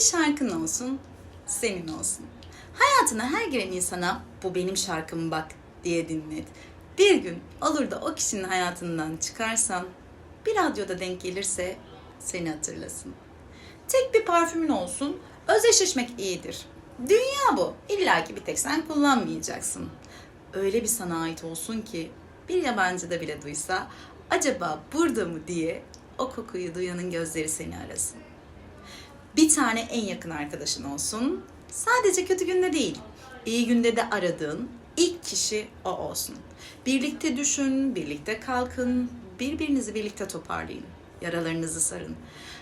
Bir şarkın olsun, senin olsun. Hayatına her giren insana bu benim şarkım bak diye dinlet. Bir gün olur da o kişinin hayatından çıkarsan bir radyoda denk gelirse seni hatırlasın. Tek bir parfümün olsun, özdeşleşmek iyidir. Dünya bu. İlla ki bir tek sen kullanmayacaksın. Öyle bir sana ait olsun ki bir yabancı da bile duysa acaba burada mı diye o kokuyu duyanın gözleri seni arasın. Bir tane en yakın arkadaşın olsun. Sadece kötü günde değil, iyi günde de aradığın ilk kişi o olsun. Birlikte düşün, birlikte kalkın, birbirinizi birlikte toparlayın. Yaralarınızı sarın.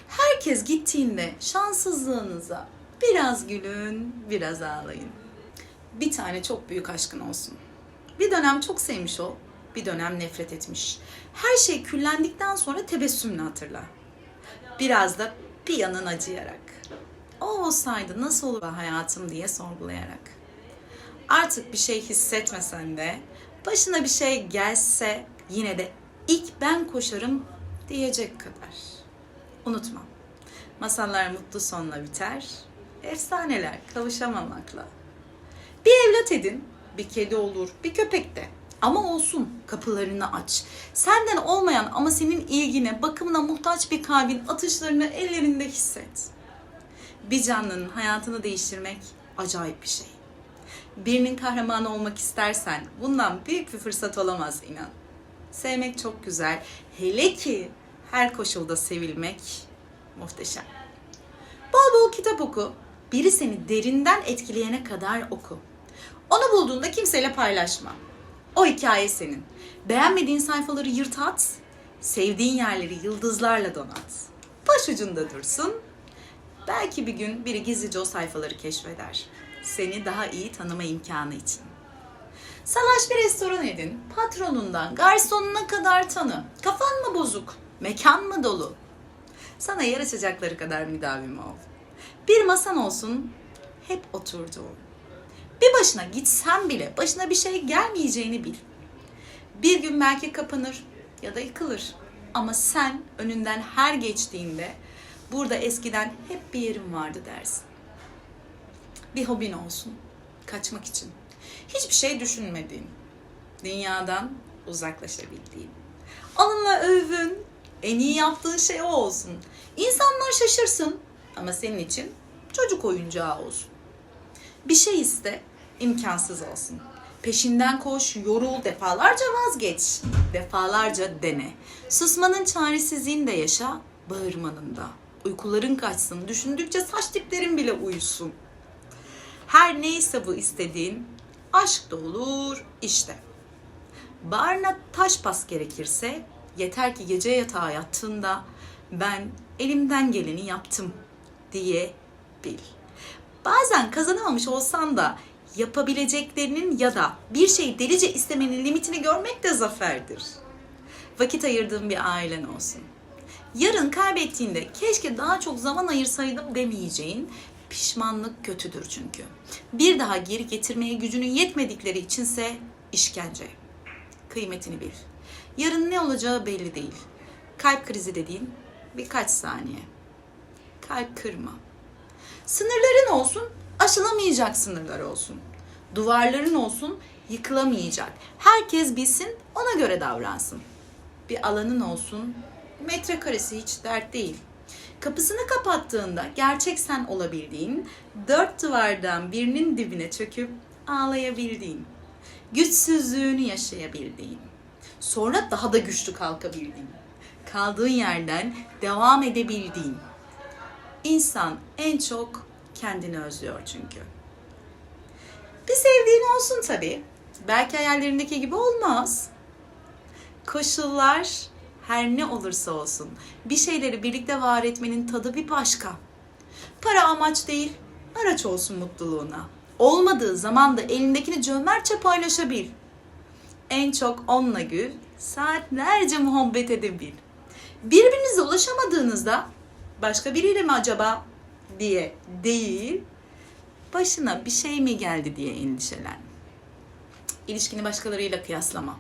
Herkes gittiğinde şanssızlığınıza biraz gülün, biraz ağlayın. Bir tane çok büyük aşkın olsun. Bir dönem çok sevmiş ol, bir dönem nefret etmiş. Her şey küllendikten sonra tebessümle hatırla. Biraz da bir yanın acıyarak. O olsaydı nasıl olur hayatım diye sorgulayarak. Artık bir şey hissetmesen de, başına bir şey gelse yine de ilk ben koşarım diyecek kadar. Unutma, masallar mutlu sonla biter, efsaneler kavuşamamakla. Bir evlat edin, bir kedi olur, bir köpek de. Ama olsun, kapılarını aç. Senden olmayan ama senin ilgine, bakımına muhtaç bir kalbin atışlarını ellerinde hisset. Bir canlının hayatını değiştirmek acayip bir şey. Birinin kahramanı olmak istersen bundan büyük bir fırsat olamaz inan. Sevmek çok güzel. Hele ki her koşulda sevilmek muhteşem. Bol bol kitap oku. Biri seni derinden etkileyene kadar oku. Onu bulduğunda kimseyle paylaşma. O hikaye senin. Beğenmediğin sayfaları yırt at. Sevdiğin yerleri yıldızlarla donat. Başucunda dursun. Belki bir gün biri gizlice o sayfaları keşfeder. Seni daha iyi tanıma imkanı için. Salaş bir restoran edin. Patronundan garsonuna kadar tanı. Kafan mı bozuk? Mekan mı dolu? Sana yer açacakları kadar müdavim ol. Bir masan olsun, hep oturduğun. Bir başına gitsen bile başına bir şey gelmeyeceğini bil. Bir gün belki kapanır ya da yıkılır. Ama sen önünden her geçtiğinde burada eskiden hep bir yerim vardı dersin. Bir hobin olsun. Kaçmak için. Hiçbir şey düşünmediğin. Dünyadan uzaklaşabildiğin. Onunla övün. En iyi yaptığın şey o olsun. İnsanlar şaşırsın ama senin için çocuk oyuncağı olsun. Bir şey iste, imkansız olsun. Peşinden koş, yorul, defalarca vazgeç. Defalarca dene. Susmanın çaresizliğini de yaşa, bağırmanın da. Uykuların kaçsın, düşündükçe saç diplerin bile uyusun. Her neyse bu istediğin, aşk da olur işte. Bağrına taş bas gerekirse, yeter ki gece yatağa yattığında ben elimden geleni yaptım diye bil. Bazen kazanamamış olsan da yapabileceklerinin ya da bir şeyi delice istemenin limitini görmek de zaferdir. Vakit ayırdığın bir ailen olsun. Yarın kaybettiğinde keşke daha çok zaman ayırsaydım demeyeceğin pişmanlık kötüdür çünkü. Bir daha geri getirmeye gücünün yetmedikleri içinse işkence. Kıymetini bil. Yarın ne olacağı belli değil. Kalp krizi dediğin birkaç saniye. Kalp kırma. Sınırların olsun, aşılamayacak sınırlar olsun. Duvarların olsun, yıkılamayacak. Herkes bilsin, ona göre davransın. Bir alanın olsun, metrekaresi hiç dert değil. Kapısını kapattığında gerçek sen olabildiğin, dört duvardan birinin dibine çöküp ağlayabildiğin, güçsüzlüğünü yaşayabildiğin, sonra daha da güçlü kalkabildiğin, kaldığın yerden devam edebildiğin. İnsan en çok kendini özlüyor çünkü. Bir sevdiğin olsun tabii. Belki hayallerindeki gibi olmaz. Koşullar her ne olursa olsun bir şeyleri birlikte var etmenin tadı bir başka. Para amaç değil, araç olsun mutluluğuna. Olmadığı zaman da elindekini cömertçe paylaşabil. En çok onunla gül, saatlerce muhabbet edebil. Birbirinize ulaşamadığınızda başka biriyle mi acaba diye değil, başına bir şey mi geldi diye endişelen. İlişkini başkalarıyla kıyaslama.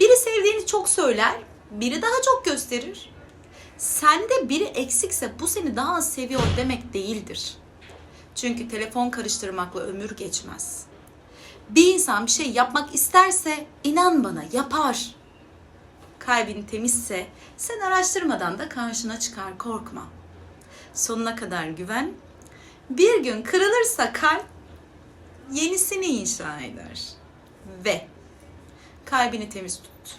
Biri sevdiğini çok söyler, biri daha çok gösterir. Sende biri eksikse bu seni daha az seviyor demek değildir. Çünkü telefon karıştırmakla ömür geçmez. Bir insan bir şey yapmak isterse inan bana yapar. Kalbin temizse sen araştırmadan da karşına çıkar korkma. Sonuna kadar güven. Bir gün kırılırsa kalp yenisini inşa eder. Ve kalbini temiz tut.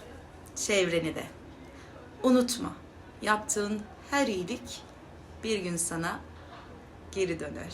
Çevreni de. Unutma yaptığın her iyilik bir gün sana geri döner.